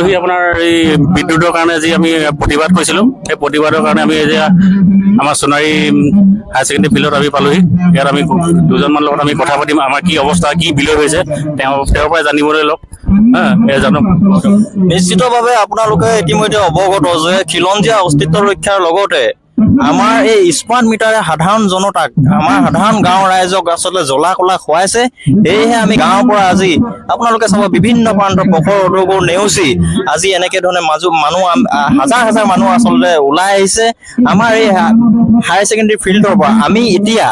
পালোহি আপোনাৰ এই বিদ্যুতৰ কাৰণে যি আমি প্ৰতিবাদ কৰিছিলোঁ, সেই প্ৰতিবাদৰ কাৰণে আমি এতিয়া আমাৰ সোণাৰী হায়াৰ ছেকেণ্ডেৰী ফিল্ডত আমি পালোহি। ইয়াত আমি দুজনমান লগত আমি কথা পাতিম, আমাৰ কি অৱস্থা, কি বিলৈ হৈছে তেওঁ তেওঁৰ পৰাই জানিবলৈ লওক। নিশ্চিতভাৱে আপোনালোকে ইতিমধ্যে অৱগত যে খিলঞ্জীয়া অস্তিত্ব ৰক্ষাৰ লগতে আমাৰ এই স্মাৰ্ট মিটাৰে সাধাৰণ জনতাক আমাৰ সাধাৰণ গাঁৱৰ ৰাইজক আচলতে জ্বলা কলা খুৱাইছে। সেয়েহে আমি গাঁৱৰ পৰা আজি আপোনালোকে চাব বিভিন্ন প্ৰান্তৰ পথৰ ৰদবোৰ নেওচি আজি এনেকে ধৰণে মাজু মানুহ হাজাৰ হাজাৰ মানুহ আচলতে ওলাই আহিছে। আমাৰ এই হায়াৰ ছেকেণ্ডেৰী ফিল্ডৰ পৰা আমি এতিয়া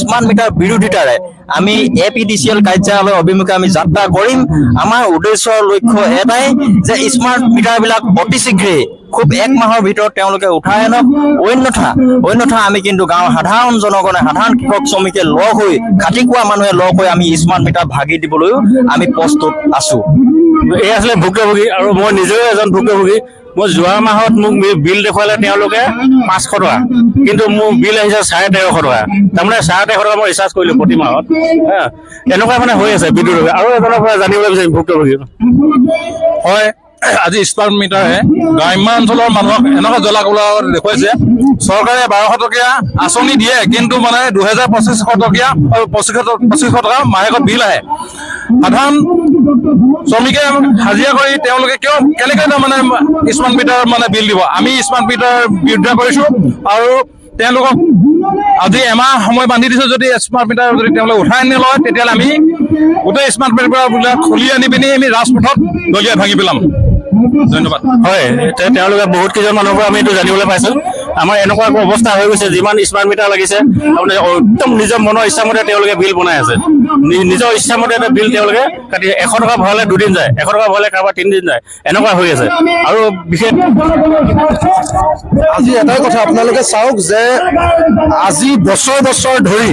স্মাৰ্ট মিটাৰ বিৰোধিতাৰে আমি এ পি ডি চি এল কাৰ্যালয় অভিমুখে আমি যাত্ৰা কৰিম। আমাৰ উদ্দেশ্যৰ লক্ষ্য এটাই যে স্মাৰ্ট মিটাৰবিলাক অতি শীঘ্ৰেই খুব এক মাহৰ ভিতৰত তেওঁলোকে উঠাই আনক। অন্যথা অন্যথা আমি কিন্তু গাঁৱৰ সাধাৰণ জনগণে সাধাৰণ কৃষক শ্ৰমিকে লগ হৈ খাটি খোৱা মানুহে লগ হৈ আমি স্মাৰ্ট মিটাৰ ভাগি দিবলৈও আমি প্ৰস্তুত আছো। এই আছিলে ভুক্তভোগী আৰু মই নিজেও এজন ভুক্তভোগী। মই যোৱা মাহত মোক বিল দেখুৱালে তেওঁলোকে পাঁচশো টকা। কিন্তু মোৰ বিল আহিছে চাৰে তেৰশ টকা। তাৰমানে চাৰে তেৰশ টকা মই ৰিচাৰ্জ কৰিলোঁ প্ৰতি মাহত। হা এনেকুৱা মানে হৈ আছে বিদ্যুৎ আৰু এজনৰ পৰা জানিবলৈ বিচাৰিম ভুক্তভোগী হয়। আজি স্মাৰ্ট মিটাৰে গ্ৰাম্য অঞ্চলৰ মানুহক এনেকুৱা জ্বলা কোলা দেখুৱাইছে। চৰকাৰে বাৰশ টকীয়া আঁচনি দিয়ে কিন্তু মানে দুহেজাৰ পঁচিছশ টকীয়া আৰু পঁচিছশ পঁচিছশ টকা মাহেকত বিল আহে। সাধাৰণ শ্ৰমিকে হাজিৰা কৰি তেওঁলোকে কিয় কেনেকৈ মানে স্মাৰ্ট মিটাৰ মানে বিল দিব? আমি স্মাৰ্ট মিটাৰ বিৰোধিতা কৰিছো আৰু তেওঁলোকক আজি এমাহ সময় বান্ধি দিছো যদি স্মাৰ্ট মিটাৰ যদি তেওঁলোকে উঠাই নলয় তেতিয়াহ'লে আমি গোটেই স্মাৰ্ট মিটাৰবিলাক খুলি আনি পিনি আমি ৰাজপথত দলিয়াই ভাঙি পেলাম। হয় তেওঁলোকে বহুত কেইজন মানুহৰ পৰা আমি এইটো জানিবলৈ পাইছো। আমাৰ এনেকুৱা অৱস্থা হৈ গৈছে যিমান স্মাৰ্ট মিটাৰ লাগিছে আপোনাৰ একদম নিজৰ মনৰ ইচ্ছামতে তেওঁলোকে বিল বনাই আছে। নিজৰ ইচ্ছামতে এটা বিল তেওঁলোকে কাটি এশ টকা ভৰালে দুদিন যায় এশ টকা ভৰালে কাৰোবাৰ তিনিদিন যায়। এনেকুৱা হৈ আছে। আৰু বিশেষ আজি এটাই কথা আপোনালোকে চাওক যে আজি বছৰ বছৰ ধৰি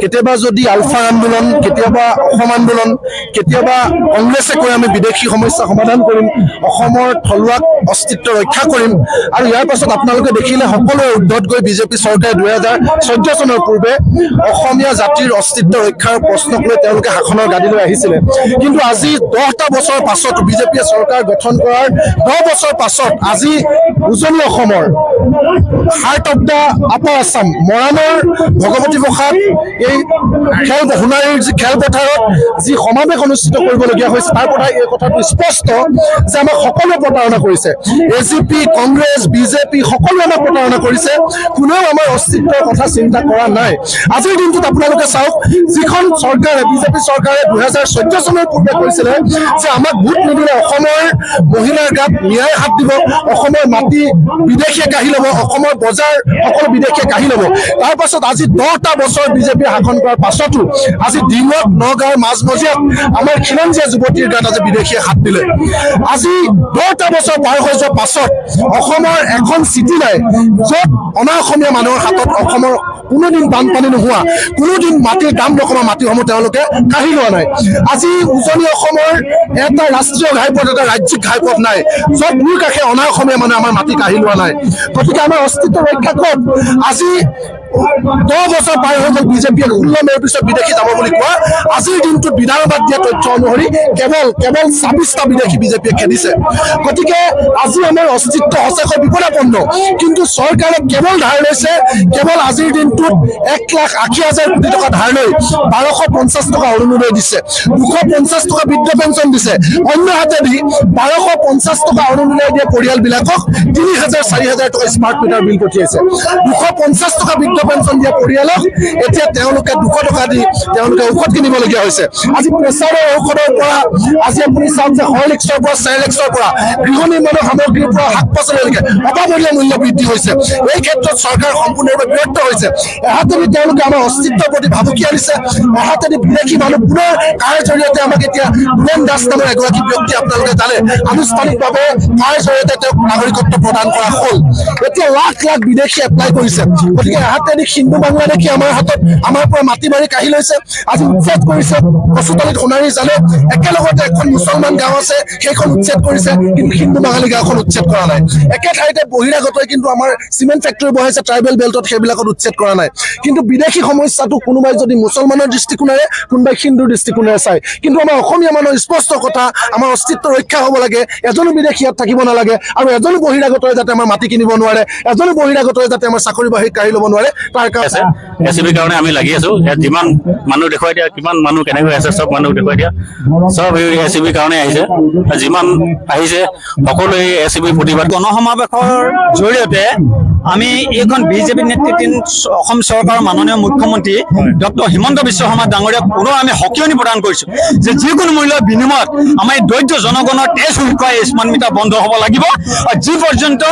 কেতিয়াবা যদি আলফা আন্দোলন কেতিয়াবা অসম আন্দোলন কেতিয়াবা কংগ্ৰেছে কৈ আমি বিদেশী সমস্যা সমাধান কৰিম অসমৰ থলুৱা অস্তিত্ব ৰক্ষা কৰিম আৰু ইয়াৰ পাছত আপোনালোকে দেখিলে সকলোৱে উদ্ধত গৈ বিজেপি চৰকাৰে দুহেজাৰ চৈধ্য চনৰ পূৰ্বে অসমীয়া জাতিৰ অস্তিত্ব ৰক্ষাৰ প্ৰশ্নক লৈ তেওঁলোকে শাসনৰ গাদীলৈ আহিছিলে। কিন্তু আজি দহটা বছৰ পাছত বিজেপিয়ে চৰকাৰ গঠন কৰাৰ দহ বছৰ পাছত আজি উজনি অসমৰ heart of the upper Assam মৰাণৰ ভগৱতী প্ৰসাদ এই খেল সোণাৰীৰ যি খেলপথাৰত যি সমাৱেশ অনুষ্ঠিত কৰিবলগীয়া হৈছে তাৰ পৰা এই কথাটো স্পষ্ট যে আমাক সকলোৱে প্ৰতাৰণা কৰিছে। A G P Congress BJP সকলোৱে আমাক প্ৰতাৰণা কৰিছে। কোনেও আমাৰ অস্তিত্বৰ কথা চিন্তা কৰা নাই। আজিৰ দিনটোত আপোনালোকে চাওক যিখন চৰকাৰে বিজেপি চৰকাৰে দুহেজাৰ চৈধ্য চনৰ পূৰ্বে কৈছিলে যে আমাক ভোট নিদিলে অসমৰ মহিলাৰ গাত ন্যায় হাত দিব অসমৰ মাটি বিদেশীয়ে কাঢ়ি ল'ব অসমৰ বজাৰ সকলো বিদেশীয়ে কাঢ়ি ল'ব। তাৰ পাছত আজি দহটা বছৰ বিজেপিয়ে শাসন কৰাৰ পাছতো আজি ডিঙত নগাঁৱৰ মাজমজিয়াত আমাৰ খিলঞ্জীয়া যুৱতীৰ গাত আজি বিদেশীয়ে হাত দিলে। আজি দহটা বছৰ পাৰ হৈ যোৱাৰ পাছত অসমৰ এখন চিটি নাই য'ত অনা অসমীয়া মানুহৰ হাতত অসমৰ কোনোদিন বানপানী নোহোৱা কোনোদিন মাটিৰ দাম নকমা মাটিসমূহ তেওঁলোকে কাঢ়ি লোৱা নাই। আজি উজনি অসমৰ এটা ৰাষ্ট্ৰীয় ঘাইপথ এটা ৰাজ্যিক ঘাইপথ নাই। য'ত মোৰ কাষে অনা অসমীয়া মানুহে আমাৰ মাটি কাঢ়ি লোৱা নাই। গতিকে আমাৰ অস্তিত্ব ৰক্ষা আজি দহ বছৰ পাৰ হৈ গ'ল বিজেপিয়ে ষোল্ল মেৰ পিছত বিদেশি যাব বুলি কোৱা। আজিৰ দিনটোত বিধানসভাত দিয়া তথ্য অনুসৰি কেৱল কেৱল ছাব্বিছটা বিদেশি বিজেপিয়ে খেদিছে। গতিকে আজি আমাৰ অস্তিত্ব সঁচাকৈ বিপদাপন্ন। কিন্তু চৰকাৰে কেৱল ধাৰ লৈছে, কেৱল আজিৰ দিনটোত এক লাখ আশী হাজাৰ কোটি টকা ধাৰ লৈ বাৰশ পঞ্চাছ টকা অৰুণোদয় দিছে, দুশ পঞ্চাছ টকা বৃদ্ধ পেঞ্চন দিছে। অন্য হাতেদি বাৰশ পঞ্চাছ টকা অৰুণোদয় দিয়া পৰিয়ালবিলাকক তিনি হাজাৰ চাৰি হাজাৰ টকা স্মাৰ্ট মিটাৰ বিল পঠিয়াইছে। দুশ পঞ্চাছ টকা বৃদ্ধ পেঞ্চন দিয়া পৰিয়ালক এতিয়া দুশ টকা দি ঔষধ কিনিবলগীয়া হৈছে। আজি প্ৰেচাৰৰ ঔষধৰ আজি আপুনি চাওক যে হৰলিক্সৰ পৰা চেৰেলেক্সৰ গৃহ নিৰ্মাণৰ সামগ্ৰীৰ পৰা শাক পাচলিলৈকে অবাবলীয় মূল্য বৃদ্ধি হৈছে। এই ক্ষেত্ৰত চৰকাৰ সম্পূৰ্ণৰূপে ব্যৰ্থ হৈছে। এহাতেদি তেওঁলোকে আমাৰ অস্তিত্বৰ ভাবুকি আনিছে। এহাতেদি বিদেশি মানুহ পুনৰ কাৰ জৰিয়তে আমাক এতিয়া দুৰেন দাস নামৰ এগৰাকী ব্যক্তি আপোনালোকে জানে। আনুষ্ঠানিকভাৱে কাৰ জৰিয়তে তেওঁক নাগৰিকত্ব প্ৰদান কৰা হ'ল। এতিয়া লাখ লাখ বিদেশি এপ্লাই কৰিছে। গতিকে এহাতে অত্যাধিক হিন্দু বাংলাদেশী আমাৰ হাতত, আমাৰ পৰা মাটি বাৰী কাঢ়ি লৈছে। আজি উচ্ছেদ কৰিছে কচুতলিত সোণাৰী জানে একেলগতে এখন মুছলমান গাঁও আছে, সেইখন উচ্ছেদ কৰিছে, কিন্তু হিন্দু বাঙালী গাঁওখন উচ্ছেদ কৰা নাই। একে ঠাইতে বহিৰাগতই কিন্তু আমাৰ চিমেণ্ট ফেক্টৰী বহাইছে ট্ৰাইবেল বেল্টত সেইবিলাকত উচ্ছেদ কৰা নাই। কিন্তু বিদেশি সমস্যাটো কোনোবাই যদি মুছলমানৰ দৃষ্টিকোণেৰে, কোনোবাই হিন্দুৰ দৃষ্টিকোণেৰে চায়। কিন্তু আমাৰ অসমীয়া মানুহৰ স্পষ্ট কথা, আমাৰ অস্তিত্ব ৰক্ষা হ'ব লাগে, এজনো বিদেশি ইয়াত থাকিব নালাগে, আৰু এজনো বহিৰাগতই যাতে আমাৰ মাটি কিনিব নোৱাৰে, এজনো বহিৰাগতই যাতে আমাৰ চাকৰি বাহিৰ কাঢ়ি ল'ব নোৱাৰে তাৰ আছে। এ চি বিৰ কাৰণে আমি লাগি আছো। ইয়াত যিমান মানুহ দেখুৱাই দিয়া কিমান মানুহ কেনেকৈ আছে চব মানুহ দেখুৱাই দিয়া। চব এই এ চি বিৰ কাৰণে আহিছে। যিমান আহিছে সকলোৱে এ চি বিৰ প্ৰতিবাদ গণসমাৱেশৰ জৰিয়তে আমি এইখন বিজেপি নেতৃত্বাধীন চ- অসম চৰকাৰৰ মাননীয় মুখ্যমন্ত্ৰী ডক্টৰ হিমন্ত বিশ্ব শৰ্মা ডাঙৰীয়াক পুনৰ আমি সকিয়নি প্ৰদান কৰিছো যে যিকোনো মূল্যৰ বিনিময়ত আমাৰ এই দৰিদ্ৰ জনগণৰ তেজ শুল্ক এই স্মাৰ্ট মিটাৰ বন্ধ হ'ব লাগিব আৰু যি পৰ্যন্ত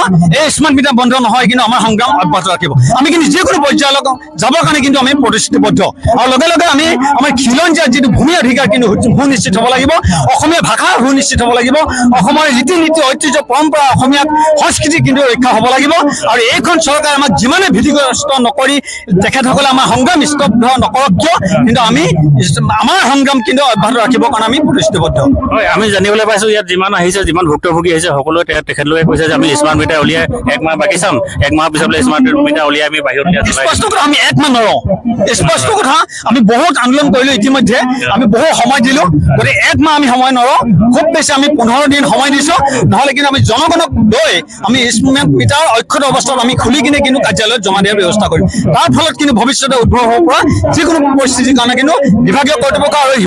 এই স্মাৰ্ট মিটাৰ বন্ধ নহয় কিন্তু আমাৰ সংগ্ৰাম অব্যাহত ৰাখিব। আমি কিন্তু যিকোনো পৰ্যায়লৈকে যাবৰ কাৰণে কিন্তু আমি প্ৰতিশ্ৰুতিবদ্ধ। আৰু লগে লগে আমি আমাৰ খিলঞ্জীয়াৰ যিটো ভূমি অধিকাৰ কিন্তু সুনিশ্চিত হ'ব লাগিব। অসমীয়া ভাষা সুনিশ্চিত হ'ব লাগিব। অসমৰ ৰীতি নীতি ঐতিহ্য পৰম্পৰা অসমীয়া সংস্কৃতি কিন্তু ৰক্ষা হ'ব লাগিব। আৰু এইখন চৰকাৰে আমাক যিমানে ভীতিগ্ৰস্ত নকৰি তেখেতসকলে আমাৰ সংগ্ৰাম স্তব্ধ নকৰক কিয়? কিন্তু আমি আমাৰ সংগ্ৰাম কিন্তু অব্যাহত ৰাখিবৰ কাৰণে আমি প্ৰতিশ্ৰুতিবদ্ধ। হয় আমি জানিবলৈ পাইছো ইয়াত যিমান আহিছে যিমান ভুক্তভোগী আহিছে সকলোৱে তেখেতলোকে কৈছে যে আমি স্মাৰ্ট মিটাৰ উলিয়াই এক মাহ বাকী চাম। এক মাহৰ পিছত বোলে স্মাৰ্ট মিটাৰ উলিয়াই আমি বাহিৰত স্পষ্ট কথা আমি একমাহ নৰওঁ। স্পষ্ট কথা আমি বহুত আন্দোলন কৰিলো ইতিমধ্যে। আমি বহু সময় দিলো। গতিকে এক মাহ আমি সময় নৰওঁ। খুব বেছি আমি পোন্ধৰ দিন সময় দিছো। নহ'লে কিন্তু আমি জনগণক লৈ আমি স্মাৰ্ট মিটাৰ অক্ষত অৱস্থাত আমি খুলি কিনে কিন্তু কাৰ্যালয়ত জমা দিয়াৰ ব্যৱস্থা কৰিম। তাৰ ফলত কিন্তু ভৱিষ্যতে উদ্ভৱ হ'ব পৰা যিকোনো পৰিস্থিতিৰ কাৰণে কিন্তু বিভাগীয় কৰ্তৃপক্ষ আৰু